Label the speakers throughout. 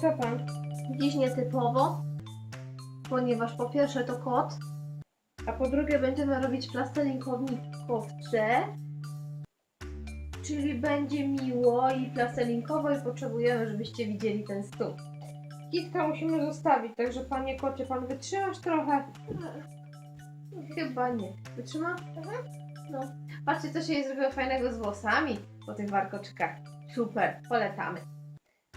Speaker 1: Co pan?
Speaker 2: Dziś nietypowo, ponieważ po pierwsze to kot, a po drugie będziemy robić plastelinkownikowcze, czyli będzie miło i plastelinkowo i potrzebujemy, żebyście widzieli ten stół.
Speaker 1: Kitka musimy zostawić, także panie kocie, pan wytrzymasz trochę?
Speaker 2: Chyba nie. Wytrzyma? No. Patrzcie, co się jej zrobiło fajnego z włosami po tych warkoczkach. Super, polecamy.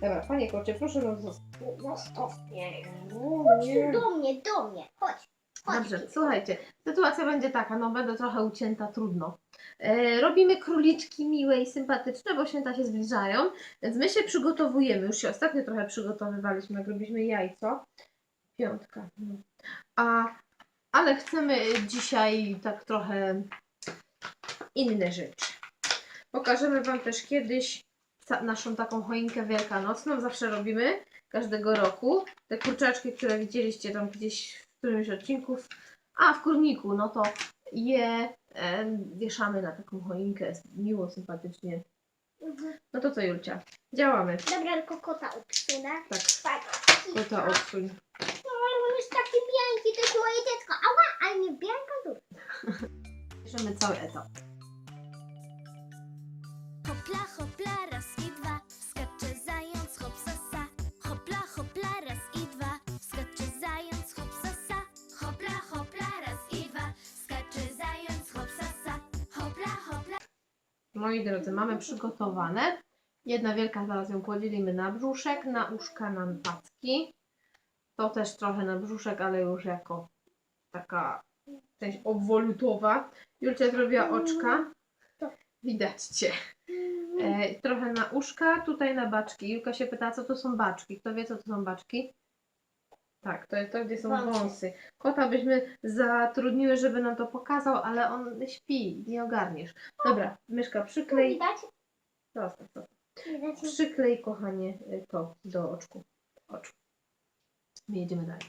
Speaker 1: Dobra, panie kocie, proszę nas zostawić. Zostaw mnie.
Speaker 3: Chodź tu do mnie, do mnie. Chodź. Chodź.
Speaker 2: Dobrze, słuchajcie, sytuacja będzie taka, no będę trochę ucięta, trudno. E, robimy króliczki miłe i sympatyczne, bo święta się zbliżają, więc my się przygotowujemy. Już się ostatnio trochę przygotowywaliśmy, jak robiliśmy jajco. Piątka. No. A, ale chcemy dzisiaj tak trochę inne rzeczy. Pokażemy Wam też kiedyś naszą taką choinkę wielkanocną. Zawsze robimy, każdego roku. Te kurczaczki, które widzieliście tam gdzieś w którymś z odcinków, a w kurniku, no to je e, wieszamy na taką choinkę miło, sympatycznie.
Speaker 3: Mhm.
Speaker 2: No to co Julcia? Działamy.
Speaker 3: Dobra, tylko kota obsunę.
Speaker 2: Tak,
Speaker 3: Tak.
Speaker 2: kota odsuń.
Speaker 3: No ale on jest taki bianki, to jest moje dziecko. Ała, ale nie bianka tu.
Speaker 2: Bierzemy cały etap.
Speaker 4: Hopla, hopla, raz i dwa, skacze zając, hop, sasa. Hopla, hopla, raz i dwa, skacze zając, hop, sasa. Hopla, hopla, raz i dwa, skacze zając, hop, sasa. Hopla, hopla.
Speaker 2: Moi drodzy, mamy przygotowane. Jedna wielka, zaraz ją podzielimy na brzuszek, na uszka, na packi. To też trochę na brzuszek, ale już jako taka część obwolutowa. Julcia zrobiła oczka. Widać Cię. E, trochę na uszka, tutaj na baczki. Julka się pyta, co to są baczki. Kto wie, co to są baczki? Tak, to jest to, gdzie są
Speaker 3: Wąsy.
Speaker 2: wąsy. Kota byśmy zatrudniły, żeby nam to pokazał, ale on śpi, nie ogarniesz. Dobra, myszka
Speaker 3: Tu
Speaker 2: przyklej.
Speaker 3: widać?
Speaker 2: Zostaw, zostaw.
Speaker 3: Widać?
Speaker 2: Przyklej, kochanie, y, to do oczku. Oczu. My jedziemy dalej.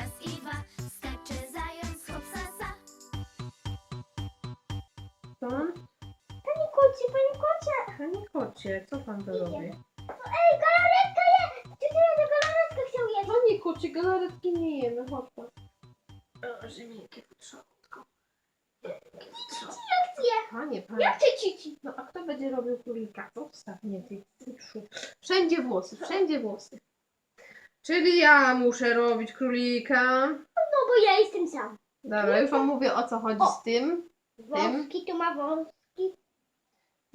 Speaker 4: Raz i dwa, skacze zając, hop,
Speaker 3: kocie, panie kocie.
Speaker 2: Panie kocie, co pan to robi?
Speaker 3: Ej, galaretka je! Czy ty na galaretkę chciał jeść?
Speaker 1: Panie kocie, galaretki nie jemy, chodź pan.
Speaker 2: Miękkie potrzebutko. Panie,
Speaker 3: Ja
Speaker 2: panie.
Speaker 3: chcę cici.
Speaker 2: No a kto będzie robił królika? Zostaw mnie, ty cytrzu. Wszędzie włosy, wszędzie włosy. Czyli ja muszę robić królika.
Speaker 3: No bo ja jestem sam.
Speaker 2: Dobra, już wam mówię o co chodzi
Speaker 3: O.
Speaker 2: z tym.
Speaker 3: Wąski tu ma wąski.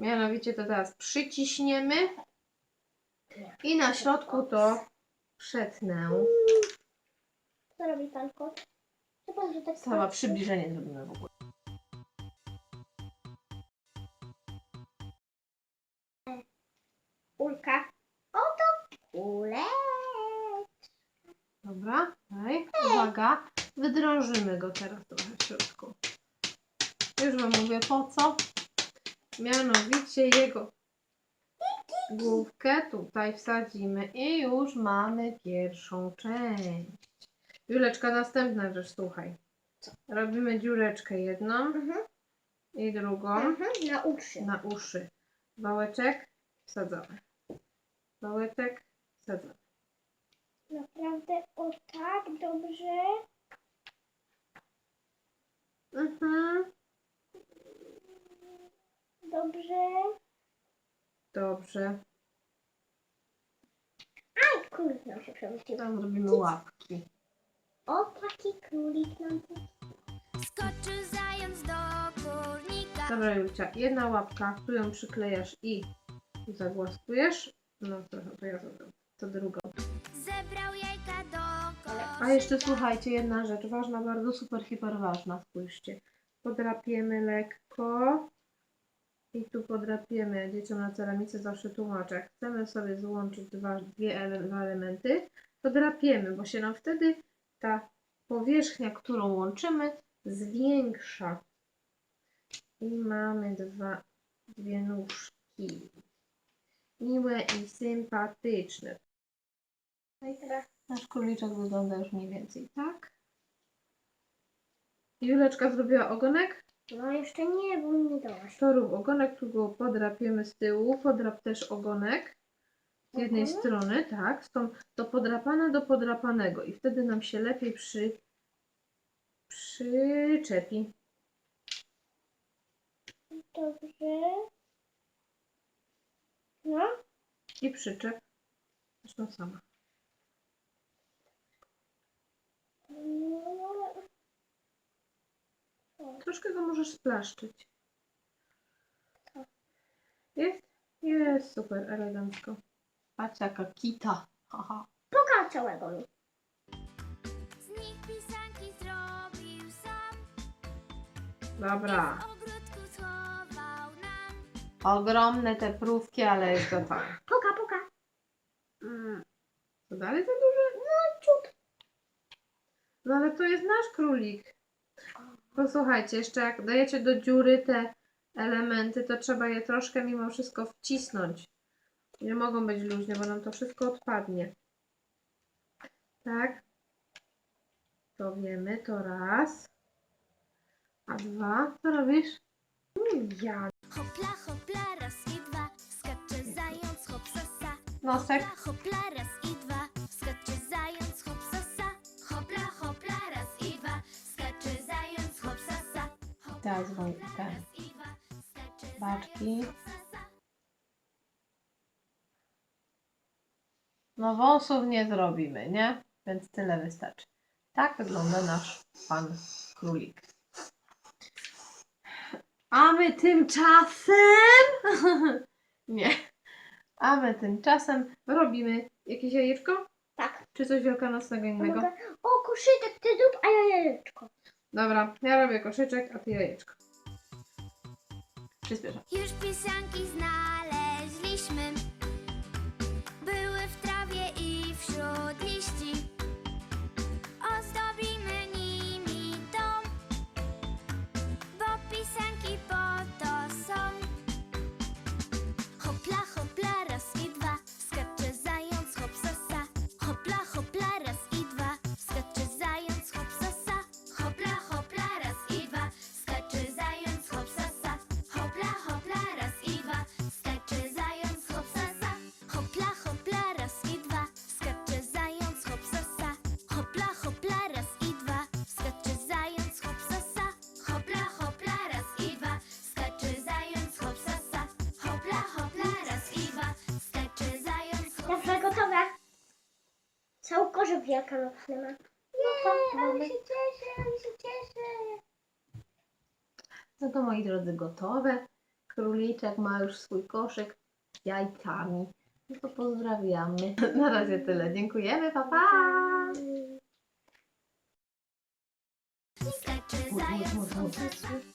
Speaker 2: Mianowicie to teraz przyciśniemy i na środku to przetnę.
Speaker 3: Co robi pan kot? Że tak
Speaker 2: Sama przybliżenie zrobimy w ogóle.
Speaker 3: Ulka. Oto kule.
Speaker 2: Dobra, daj. Uwaga, wydrążymy go teraz trochę w środku. Już wam mówię po co. Mianowicie jego główkę tutaj wsadzimy i już mamy pierwszą część. Juleczka, następna rzecz, słuchaj. Robimy dziureczkę jedną
Speaker 3: Mhm.
Speaker 2: i drugą
Speaker 3: Mhm. Na uszy.
Speaker 2: na uszy. Wałeczek wsadzamy. Wałeczek wsadzamy.
Speaker 3: Naprawdę o tak dobrze.
Speaker 2: Mhm.
Speaker 3: Dobrze.
Speaker 2: Dobrze.
Speaker 3: Aj, królik nam się przewrócił.
Speaker 2: Tam zrobimy łapki.
Speaker 3: O, taki królik nam tu.
Speaker 4: Skoczy zając do kurnika.
Speaker 2: Dobra, Julcia, jedna łapka, tu ją przyklejasz i zagłaskujesz. No trochę, to ja zrobię. To drugą.
Speaker 4: Zebrał jajka do koszyka.
Speaker 2: A jeszcze słuchajcie, jedna rzecz ważna, bardzo super, hiper ważna, spójrzcie. Podrapiemy lekko i tu podrapiemy. Dzieciom na ceramice zawsze tłumaczę, jak chcemy sobie złączyć dwa, dwie ele, dwa elementy, to drapiemy, bo się nam wtedy ta powierzchnia, którą łączymy, zwiększa. I mamy dwa, dwie nóżki. Miłe i sympatyczne. No i teraz nasz króliczek wygląda już mniej więcej tak. Juleczka zrobiła ogonek.
Speaker 3: No jeszcze nie, bo nie dałaś.
Speaker 2: To rób ogonek, tu go podrapiemy z tyłu. Podrap też ogonek. z jednej
Speaker 1: Mhm.
Speaker 2: strony, tak, z tą, to podrapane do podrapanego i wtedy nam się lepiej przy, przyczepi.
Speaker 3: Dobrze. No.
Speaker 2: I przyczep. Zresztą sama.
Speaker 3: No.
Speaker 2: Troszkę go możesz splaszczyć. Jest? Jest, super, elegancko. Patrz jaka kita. Haha.
Speaker 3: Pokaż całego mi.
Speaker 4: Z nich pisanki zrobił sam
Speaker 2: Dobra.
Speaker 4: W ogródku schował nam
Speaker 2: Ogromne te prówki, ale jest gotowe.
Speaker 3: Poka, poka.
Speaker 2: Mm. To dalej za duże?
Speaker 3: No ciut.
Speaker 2: No ale to jest nasz królik. Posłuchajcie, jeszcze jak dajecie do dziury te elementy, to trzeba je troszkę mimo wszystko wcisnąć. Nie mogą być luźne, bo nam to wszystko odpadnie. Tak? To wiemy, to raz. A dwa, co robisz? Ja.
Speaker 4: Hopla, hopla, raz i dwa Skacze zając, hop, sasa
Speaker 2: Nosek.
Speaker 4: Hopla, hopla, raz i Raz i Skacze
Speaker 2: Baczki. No wąsów nie zrobimy, nie? Więc tyle wystarczy. Tak wygląda nasz pan królik. A my tymczasem... nie. A my tymczasem robimy jakieś jajeczko?
Speaker 3: Tak.
Speaker 2: Czy coś wielkanocnego innego?
Speaker 3: O, koszyczek ty zrób, a ja jajeczko.
Speaker 2: Dobra, ja robię koszyczek, a ty jajeczko. Przyspieszam.
Speaker 4: Już pisanki znaleźliśmy
Speaker 3: Koszyk wielkanocny mam. Nie, ale się cieszę, ale się cieszę.
Speaker 2: No to moi drodzy, gotowe. Króliczek ma już swój koszyk z jajkami. No to pozdrawiamy. Na razie tyle. Dziękujemy, pa pa!
Speaker 4: skacze zając,